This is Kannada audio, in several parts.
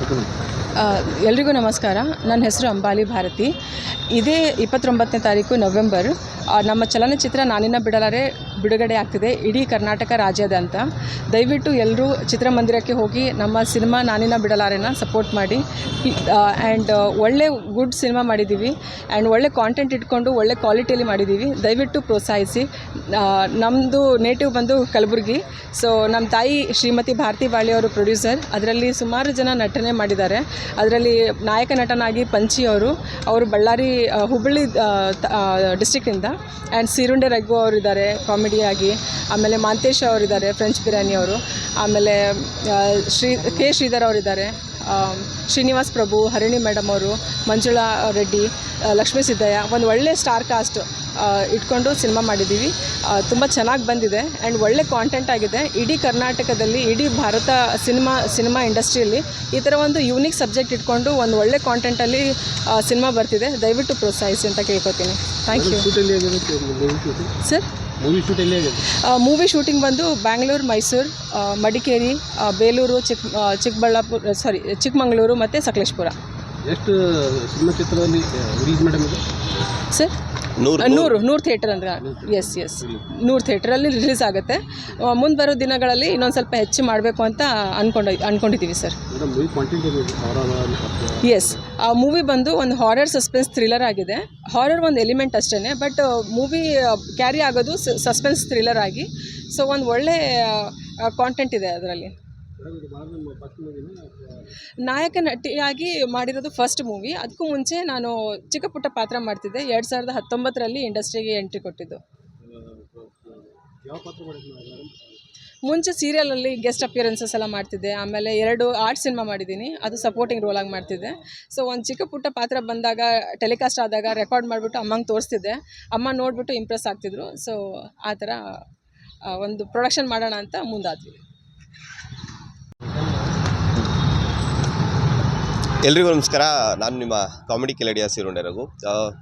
ಆ, ಎಲ್ರಿಗೂ ನಮಸ್ಕಾರ. ನನ್ನ ಹೆಸರು ಅಂಬಾಲಿ ಭಾರತಿ. ಇದೇ ಇಪ್ಪತ್ತೊಂಬತ್ತನೇ ತಾರೀಕು ನವೆಂಬರ್. ನಮ್ಮ ಚಲನಚಿತ್ರ ನಾನಿನ ಬಿಡಲಾರೆ ಬಿಡುಗಡೆ ಆಗ್ತಿದೆ ಇಡೀ ಕರ್ನಾಟಕ ರಾಜ್ಯದಂತ ದಯವಿಟ್ಟು ಎಲ್ಲರೂ ಚಿತ್ರಮಂದಿರಕ್ಕೆ ಹೋಗಿ ನಮ್ಮ ಸಿನಿಮಾ ನಾನಿನ ಬಿಡಲಾರೆನ ಸಪೋರ್ಟ್ ಮಾಡಿ. ಆ್ಯಂಡ್ ಒಳ್ಳೆ ಗುಡ್ ಸಿನಿಮಾ ಮಾಡಿದ್ದೀವಿ. ಆ್ಯಂಡ್ ಒಳ್ಳೆ ಕಾಂಟೆಂಟ್ ಇಟ್ಕೊಂಡು ಒಳ್ಳೆ ಕ್ವಾಲಿಟಿಯಲ್ಲಿ ಮಾಡಿದ್ದೀವಿ. ದಯವಿಟ್ಟು ಪ್ರೋತ್ಸಾಹಿಸಿ. ನಮ್ಮದು ನೇಟಿವ್ ಬಂದು ಕಲಬುರಗಿ. ಸೊ ನಮ್ಮ ತಾಯಿ ಶ್ರೀಮತಿ ಭಾರತಿ ಬಾಳಿಯವರು ಪ್ರೊಡ್ಯೂಸರ್ ಅದರಲ್ಲಿ ಸುಮಾರು ಜನ ನಟನೆ ಮಾಡಿದ್ದಾರೆ. ಅದರಲ್ಲಿ ನಾಯಕ ನಟನಾಗಿ ಪಂಚಿ ಅವರು ಅವರು ಬಳ್ಳಾರಿ ಹುಬ್ಬಳ್ಳಿ ಡಿಸ್ಟಿಕ್ಕಿಂದ ಆ್ಯಂಡ್ ಸಿರುಂಡೆ ರಘು ಅವರಿದ್ದಾರೆ ಕಾಮಿಡಿಯಾಗಿ ಆಮೇಲೆ ಮಾಂತೇಶ್ ಅವರಿದ್ದಾರೆ ಫ್ರೆಂಚ್ ಬಿರಿಯಾನಿ ಅವರು, ಆಮೇಲೆ ಶ್ರೀ, ಕೆ ಶ್ರೀಧರ್ ಅವರಿದ್ದಾರೆ ಶ್ರೀನಿವಾಸ್ ಪ್ರಭು, ಹರಿಣಿ ಮೇಡಮ್ ಅವರು, ಮಂಜುಳಾ ರೆಡ್ಡಿ ಲಕ್ಷ್ಮೀ ಸಿದ್ದಯ್ಯ, ಒಂದು ಒಳ್ಳೆ ಸ್ಟಾರ್ ಕಾಸ್ಟ್ ಇಟ್ಕೊಂಡು ಸಿನಿಮಾ ಮಾಡಿದ್ದೀವಿ. ತುಂಬ ಚೆನ್ನಾಗಿ ಬಂದಿದೆ ಆ್ಯಂಡ್ ಒಳ್ಳೆ ಕಾಂಟೆಂಟ್ ಆಗಿದೆ. ಇಡೀ ಕರ್ನಾಟಕದಲ್ಲಿ ಇಡೀ ಭಾರತ ಸಿನಿಮಾ ಸಿನಿಮಾ ಇಂಡಸ್ಟ್ರಿಯಲ್ಲಿ ಈ ಥರ ಒಂದು ಯೂನಿಕ್ ಸಬ್ಜೆಕ್ಟ್ ಇಟ್ಕೊಂಡು ಒಂದು ಒಳ್ಳೆ ಕಾಂಟೆಂಟಲ್ಲಿ ಸಿನಿಮಾ ಬರ್ತಿದೆ. ದಯವಿಟ್ಟು ಪ್ರೋತ್ಸಾಹಿಸಿ ಅಂತ ಕೇಳ್ಕೊತೀನಿ. Thank you sir movie shooting ಬಂದು ಬ್ಯಾಂಗ್ಳೂರು ಮೈಸೂರು ಮಡಿಕೇರಿ ಬೇಲೂರು ಚಿಕ್ಕ ಚಿಕ್ಕಬಳ್ಳಾಪುರ ಸಾರಿ ಚಿಕ್ಕಮಗಳೂರು ಮತ್ತು ಸಕಲೇಶ್ಪುರ ಎಷ್ಟು ಸಿನಿಮಾ ಚಿತ್ರದಲ್ಲಿ ರಿಲೀಸ್ ಸರ್ ನೂರು ನೂರು ಥಿಯೇಟರ್ ಅಂದ್ರೆ ಎಸ್ ಎಸ್ ನೂರು ಥಿಯೇಟ್ರಲ್ಲಿ ರಿಲೀಸ್ ಆಗುತ್ತೆ. ಮುಂದೆ ಬರೋ ದಿನಗಳಲ್ಲಿ ಇನ್ನೊಂದು ಸ್ವಲ್ಪ ಹೆಚ್ಚು ಮಾಡಬೇಕು ಅಂತ ಅಂದ್ಕೊಂಡು ಅನ್ಕೊಂಡಿದ್ದೀವಿ ಸರ್ ಎಸ್ ಆ ಮೂವಿ ಬಂದು ಒಂದು ಹಾರರ್ ಸಸ್ಪೆನ್ಸ್ ಥ್ರಿಲ್ಲರ್ ಆಗಿದೆ. ಹಾರರ್ ಒಂದು ಎಲಿಮೆಂಟ್ ಅಷ್ಟೇ ಬಟ್ ಮೂವಿ ಕ್ಯಾರಿ ಆಗೋದು ಸಸ್ಪೆನ್ಸ್ ಥ್ರಿಲ್ಲರ್ ಆಗಿ. ಸೊ ಒಂದು ಒಳ್ಳೆ ಕಾಂಟೆಂಟ್ ಇದೆ ಅದರಲ್ಲಿ. ನಾಯಕ ನಟಿಯಾಗಿ ಮಾಡಿರೋದು ಫಸ್ಟ್ ಮೂವಿ ಅದಕ್ಕೂ ಮುಂಚೆ ನಾನು ಚಿಕ್ಕ ಪುಟ್ಟ ಪಾತ್ರ ಮಾಡ್ತಿದ್ದೆ. ಎರಡು ಸಾವಿರದ ಹತ್ತೊಂಬತ್ತರಲ್ಲಿ ಇಂಡಸ್ಟ್ರಿಗೆ ಎಂಟ್ರಿ ಕೊಟ್ಟಿದ್ದು. ಮುಂಚೆ ಸೀರಿಯಲಲ್ಲಿ ಗೆಸ್ಟ್ ಅಪಿಯರೆನ್ಸಸ್ ಎಲ್ಲ ಮಾಡ್ತಿದ್ದೆ. ಆಮೇಲೆ ಎರಡು ಆರ್ಟ್ ಸಿನಿಮಾ ಮಾಡಿದ್ದೀನಿ. ಅದು ಸಪೋರ್ಟಿಂಗ್ ರೋಲ್ ಆಗಿ ಮಾಡ್ತಿದ್ದೆ. ಸೊ ಒಂದು ಚಿಕ್ಕ ಪುಟ್ಟ ಪಾತ್ರ ಬಂದಾಗ ಟೆಲಿಕಾಸ್ಟ್ ಆದಾಗ ರೆಕಾರ್ಡ್ ಮಾಡಿಬಿಟ್ಟು ಅಮ್ಮಂಗೆ ತೋರಿಸ್ತಿದ್ದೆ. ಅಮ್ಮ ನೋಡಿಬಿಟ್ಟು ಇಂಪ್ರೆಸ್ ಆಗ್ತಿದ್ರು. ಸೊ ಆ ಥರ ಒಂದು ಪ್ರೊಡಕ್ಷನ್ ಮಾಡೋಣ ಅಂತ ಮುಂದಾದ್ವಿ. ಎಲ್ರಿಗೂ ನಮಸ್ಕಾರ. ನಾನು ನಿಮ್ಮ ಕಾಮಿಡಿ ಕೆಲಡಿಯ ಸಿರುಂಡೆರಗು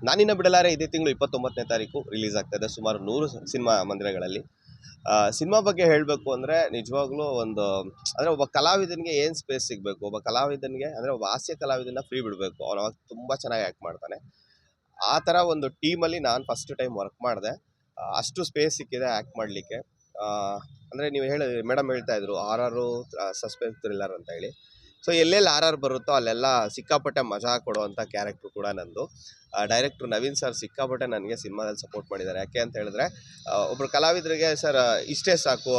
ನಾನಿನ್ನ ಬಿಡಲಾರೆ ಇದೇ ತಿಂಗಳು ಇಪ್ಪತ್ತೊಂಬತ್ತನೇ ತಾರೀಕು ರಿಲೀಸ್ ಆಗ್ತಾ ಇದೆ ಸುಮಾರು ನೂರು ಸಿನಿಮಾ ಮಂದಿರಗಳಲ್ಲಿ. ಸಿನಿಮಾ ಬಗ್ಗೆ ಹೇಳಬೇಕು ಅಂದರೆ ನಿಜವಾಗ್ಲೂ ಒಂದು, ಅಂದರೆ ಒಬ್ಬ ಕಲಾವಿದನಿಗೆ ಏನು ಸ್ಪೇಸ್ ಸಿಗಬೇಕು? ಒಬ್ಬ ಕಲಾವಿದನಿಗೆ, ಅಂದರೆ ಒಬ್ಬ ಹಾಸ್ಯ ಕಲಾವಿದನ ಫ್ರೀ ಬಿಡಬೇಕು. ಅವನು ಅವಾಗ ತುಂಬ ಚೆನ್ನಾಗಿ ಆ್ಯಕ್ಟ್ ಮಾಡ್ತಾನೆ. ಆ ಥರ ಒಂದು ಟೀಮಲ್ಲಿ ನಾನು ಫಸ್ಟ್ ಟೈಮ್ ವರ್ಕ್ ಮಾಡಿದೆ. ಅಷ್ಟು ಸ್ಪೇಸ್ ಸಿಕ್ಕಿದೆ ಆ್ಯಕ್ಟ್ ಮಾಡಲಿಕ್ಕೆ. ಅಂದರೆ ನೀವು ಹೇಳಿ ಮೇಡಮ್ ಹೇಳ್ತಾ ಇದ್ರು ಆರು ಸಸ್ಪೆನ್ಸ್ ಥ್ರಿಲ್ಲರ್ ಅಂತ ಹೇಳಿ. ಸೊ ಎಲ್ಲೆಲ್ಲಿ ಆರ್ ಆರ್ ಬರುತ್ತೋ ಅಲ್ಲೆಲ್ಲ ಸಿಕ್ಕಾಪಟ್ಟೆ ಮಜಾ ಕೊಡುವಂಥ ಕ್ಯಾರೆಕ್ಟ್ರು ಕೂಡ ನಂದು. ಡೈರೆಕ್ಟ್ರು ನವೀನ್ ಸರ್ ಸಿಕ್ಕಾಪಟ್ಟೆ ನನಗೆ ಸಿನಿಮಾದಲ್ಲಿ ಸಪೋರ್ಟ್ ಮಾಡಿದ್ದಾರೆ. ಯಾಕೆ ಅಂತ ಹೇಳಿದ್ರೆ ಒಬ್ಬರು ಕಲಾವಿದರಿಗೆ ಸರ್ ಇಷ್ಟೇ ಸಾಕು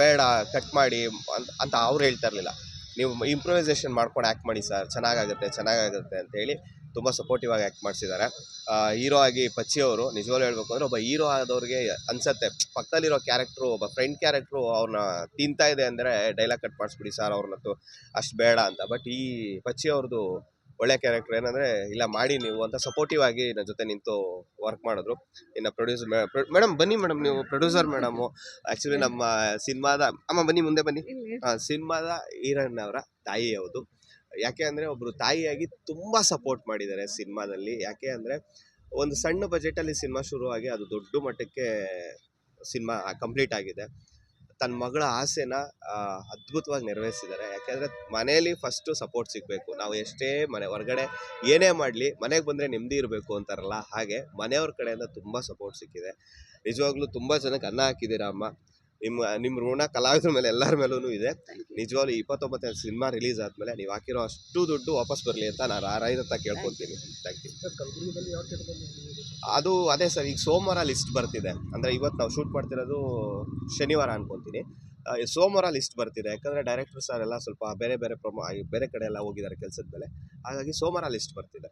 ಬೇಡ ಕಟ್ ಮಾಡಿ ಅಂತ ಅಂತ ಅವ್ರು ಹೇಳ್ತಾ ಇರಲಿಲ್ಲ. ನೀವು ಇಂಪ್ರೂವೈಸೇಷನ್ ಮಾಡ್ಕೊಂಡು ಆ್ಯಕ್ಟ್ ಮಾಡಿ ಸರ್ ಚೆನ್ನಾಗಾಗುತ್ತೆ ಚೆನ್ನಾಗಾಗುತ್ತೆ ಅಂತ ಹೇಳಿ ತುಂಬ ಸಪೋರ್ಟಿವ್ ಆಗಿ ಆ್ಯಕ್ಟ್ ಮಾಡಿಸಿದ್ದಾರೆ. ಹೀರೋ ಆಗಿ ಪಚ್ಚಿ ಅವರು ನಿಜವಾಗ್ಲೂ ಹೇಳ್ಬೇಕು ಅಂದರೆ ಒಬ್ಬ ಹೀರೋ ಆದವ್ರಿಗೆ ಅನ್ಸತ್ತೆ. ಪಕ್ಕದಲ್ಲಿರೋ ಕ್ಯಾರೆಕ್ಟ್ರು ಒಬ್ಬ ಫ್ರೆಂಡ್ ಕ್ಯಾರೆಕ್ಟ್ರು ಅವ್ರನ್ನ ತಿಂತಾ ಇದೆ ಅಂದರೆ ಡೈಲಾಗ್ ಕಟ್ ಮಾಡಿಸ್ಬಿಡಿ ಸರ್ ಅವ್ರನ್ನತ್ತು ಅಷ್ಟು ಬೇಡ ಅಂತ. ಬಟ್ ಈ ಪಚ್ಚಿ ಅವ್ರದ್ದು ಒಳ್ಳೆ ಕ್ಯಾರೆಕ್ಟರ್ ಏನಂದರೆ ಇಲ್ಲ ಮಾಡಿ ನೀವು ಅಂತ ಸಪೋರ್ಟಿವ್ ಆಗಿ ನನ್ನ ಜೊತೆ ನಿಂತು ವರ್ಕ್ ಮಾಡಿದ್ರು. ಇನ್ನು ಪ್ರೊಡ್ಯೂಸರ್ ಮೇಡಮ್ ಬನ್ನಿ ಮೇಡಮ್ ನೀವು ಪ್ರೊಡ್ಯೂಸರ್ ಮೇಡಮು ಆ್ಯಕ್ಚುಲಿ ನಮ್ಮ ಸಿನಿಮಾದ ಅಮ್ಮ ಬನ್ನಿ ಮುಂದೆ ಬನ್ನಿ. ಸಿನಿಮಾದ ಹೀರೋಯಿನ್ ಅವರ ತಾಯಿ ಹೌದು ಯಾಕೆ ಅಂದರೆ ಒಬ್ಬರು ತಾಯಿಯಾಗಿ ತುಂಬ ಸಪೋರ್ಟ್ ಮಾಡಿದ್ದಾರೆ ಸಿನಿಮಾದಲ್ಲಿ. ಯಾಕೆ ಅಂದರೆ ಒಂದು ಸಣ್ಣ ಬಜೆಟಲ್ಲಿ ಸಿನಿಮಾ ಶುರುವಾಗಿ ಅದು ದೊಡ್ಡ ಮಟ್ಟಕ್ಕೆ ಸಿನಿಮಾ ಕಂಪ್ಲೀಟ್ ಆಗಿದೆ. ತನ್ನ ಮಗಳ ಆಸೆನ ಅದ್ಭುತವಾಗಿ ನೆರವೇರಿಸಿದ್ದಾರೆ. ಯಾಕೆಂದರೆ ಮನೆಯಲ್ಲಿ ಫಸ್ಟು ಸಪೋರ್ಟ್ ಸಿಗಬೇಕು. ನಾವು ಎಷ್ಟೇ ಮನೆ, ಹೊರಗಡೆ ಏನೇ ಮಾಡಲಿ, ಮನೆಗೆ ಬಂದರೆ ನೆಮ್ಮದಿ ಇರಬೇಕು ಅಂತಾರಲ್ಲ, ಹಾಗೆ ಮನೆಯವ್ರ ಕಡೆಯಿಂದ ತುಂಬ ಸಪೋರ್ಟ್ ಸಿಕ್ಕಿದೆ. ನಿಜವಾಗ್ಲೂ ತುಂಬ ಜನಕ್ಕೆ ಅನ್ನ ಹಾಕಿದ್ದೀರಾ ಅಮ್ಮ? ನಿಮ್ಮ ನಿಮ್ಮ ಋಣ ಕಲಾವಿದ್ರ ಮೇಲೆ ಎಲ್ಲರ ಮೇಲೂ ಇದೆ. ನಿಜವಾಗ್ಲು ಇಪ್ಪತ್ತೊಂಬತ್ತನೇ ಸಿನಿಮಾ ರಿಲೀಸ್ ಆದಮೇಲೆ ನೀವು ಹಾಕಿರೋ ಅಷ್ಟು ದುಡ್ಡು ವಾಪಸ್ ಬರಲಿ ಅಂತ ನಾನು ಆರಾಯ್ದ ಅಂತ ಕೇಳ್ಕೊತೀನಿ. ಥ್ಯಾಂಕ್ ಯು ಅದು ಅದೇ ಸರ್, ಈಗ ಸೋಮವಾರ ಲಿಸ್ಟ್ ಬರ್ತಿದೆ. ಅಂದರೆ ಇವತ್ತು ನಾವು ಶೂಟ್ ಮಾಡ್ತಿರೋದು ಶನಿವಾರ ಅನ್ಕೊತೀನಿ. ಸೋಮವಾರ ಲಿಸ್ಟ್ ಬರ್ತಿದೆ. ಯಾಕಂದರೆ ಡೈರೆಕ್ಟರ್ ಸರ್ ಎಲ್ಲ ಸ್ವಲ್ಪ ಬೇರೆ ಬೇರೆ ಪ್ರೊಮೋ, ಬೇರೆ ಕಡೆ ಎಲ್ಲ ಹೋಗಿದ್ದಾರೆ ಕೆಲಸದ ಮೇಲೆ. ಹಾಗಾಗಿ ಸೋಮವಾರ ಲಿಸ್ಟ್ ಬರ್ತಿದೆ.